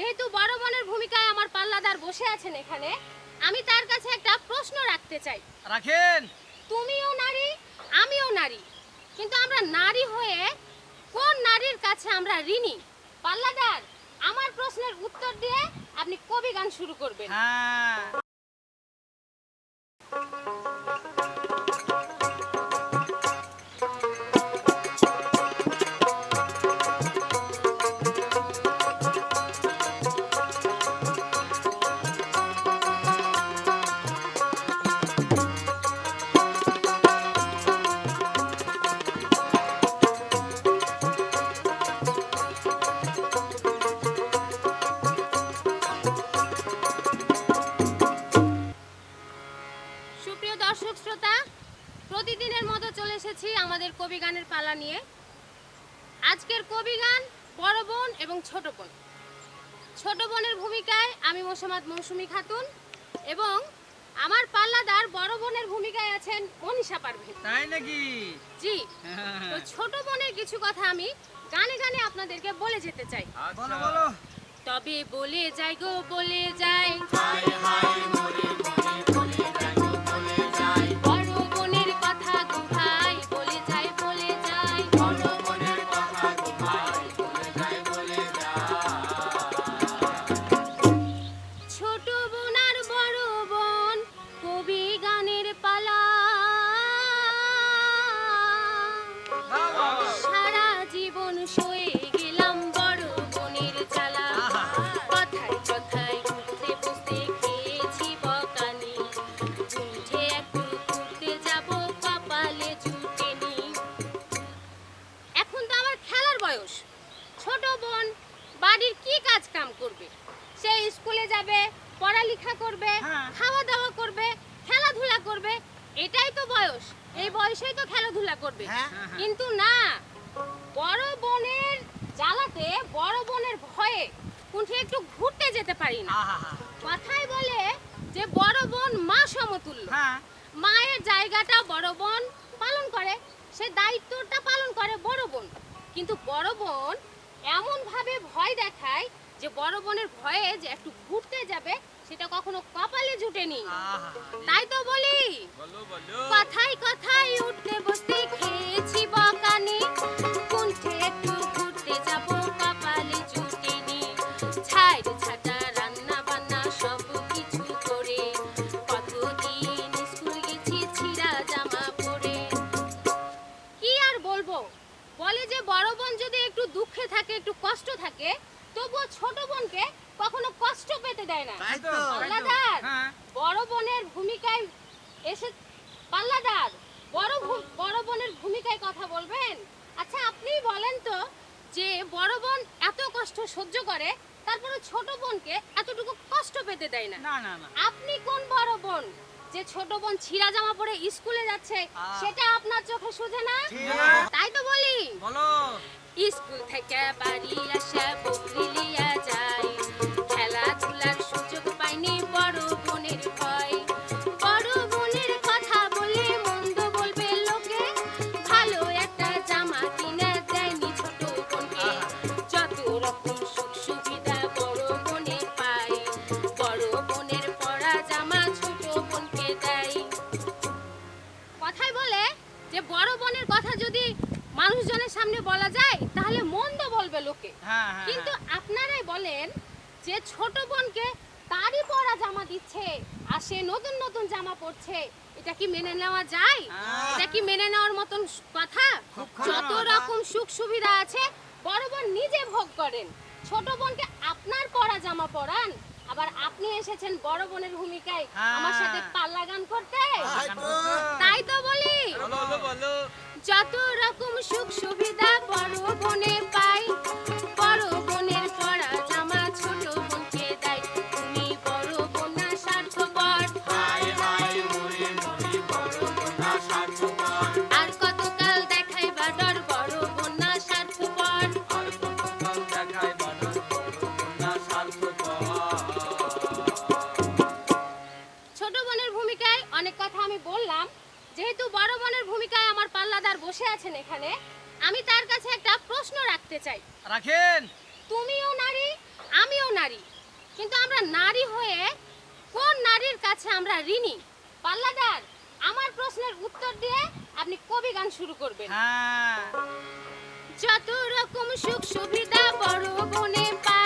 যেহেতু বড় বোনের ভূমিকায় আমার পাল্লাদার বসে আছেন এখানে আমি তার কাছে একটা প্রশ্ন রাখতে চাই। রাখেন। তুমিও নারী আমিও নারী কিন্তু আমরা নারী হয়ে কোন নারীর কাছে আমরা ঋণী? পাল্লাদার আমার প্রশ্নের উত্তর দিয়ে আপনি কবি গান শুরু করবেন। হ্যাঁ। আমাদের কবি গানের পালা নিয়ে। আজকের কবি গান বড় বোন এবং ছোট বোন। ছোট বোনের ভূমিকায় আমি মোসাম্মদ মৌসুমী খাতুন এবং আমার পাল্লাদার বড় বোনের ভূমিকায় আছেন মনীষা পারভিন তাই নাকি? জি তো ছোট বোনের কিছু কথা আমি গানে গানে আপনাদেরকে বলে যেতে চাই। বলো বলো। তবে বলে যাই গো বলে যাই। বড় করবে হ্যাঁ। খাওয়া দাওয়া করবে খেলাধুলা করবে এটাই তো বয়স। এই বয়সেই তো খেলাধুলা করবে। হ্যাঁ। কিন্তু না বড় বোনের জ্বালাতে বড় বোনের ভয়ে কুণ্ঠে একটু ঘুরতে যেতে পারি না। কথাই বলে যে বড় বোন মা সমতুল্য। হ্যাঁ। মায়ের জায়গাটা বড় বোন পালন করে সে দায়িত্বটা পালন করে বড় বোন। কিন্তু বড় বোন এমন ভাবে ভয় দেখায় যে বড় বোনের ভয়ে যে একটু ঘুরতে যাবে সেটা কখনো কপালে জুটেনি। তাই তো বলি কথাই কথাই উঠতে বসতে খেয়েছি বকানি। কুণ্ঠে একটু ঘুরতে যাব কপালে জুটেনি। ছাইড ছাটা রান্না বান্না সব কিছু করে। কতদিন স্কুল গেছি ছিঁড়া জামা পরে। কি আর বলব? বলে যে বড় বোন যদি একটু দুঃখে থাকে একটু কষ্ট থাকে তবুও ছোট বোনকে কখনো কষ্ট পেতে দেয় না। তাই তো। পাল্লাদার হ্যাঁ। বড় বোনের ভূমিকায় এসে পাল্লাদার বড় বড় বোনের ভূমিকায় কথা বলবেন? আচ্ছা আপনি বলেন তো যে বড় বোন এত কষ্ট সহ্য করে তারপরে ছোট বোনকে এতটুকু কষ্ট পেতে দেয় না। না না আপনি কোন বড় বোন? যে ছোট বোন ছিঁড়া জামা পরে স্কুলে যাচ্ছে সেটা আপনার চোখে শুধে না? না। তাই তো বলি। বলো। স্কুল থেকে বাড়ি আসা যে বড় বোনের কথা যদি মানুষজনের সামনে বলা যায় তাহলে মন্দ বলবে লোকে। হ্যাঁ হ্যাঁ কিন্তু আপনারাই বলেন যে ছোট বোনকে তারই পরা জামা দিচ্ছে আর সে নতুন নতুন জামা পরছে এটা কি মেনে নেওয়া যায়? হ্যাঁ। এটা কি মেনে নেওয়ার মতন কথা? যত রকম সুখ সুবিধা আছে বড় বোন নিজে ভোগ করেন। ছোট বোনকে আপনার পরা জামা পরান। আবার আপনি এসেছেন বড় বোনের ভূমিকায় আমার সাথে হ্যাঁ। পাল্লা গান করতে? তাই তো বলো যত বসে আছেন এখানে আমি তার কাছে একটা প্রশ্ন রাখতে চাই। রাখেন। তুমিও নারী আমিও নারী কিন্তু আমরা নারী হয়ে কোন নারীর কাছে আমরা ঋণী? পাল্লাদার আমার প্রশ্নের উত্তর দিয়ে আপনি কবি গান শুরু করবেন। হ্যাঁ। যত রকম সুখ সুবিধা বড় বনে পাই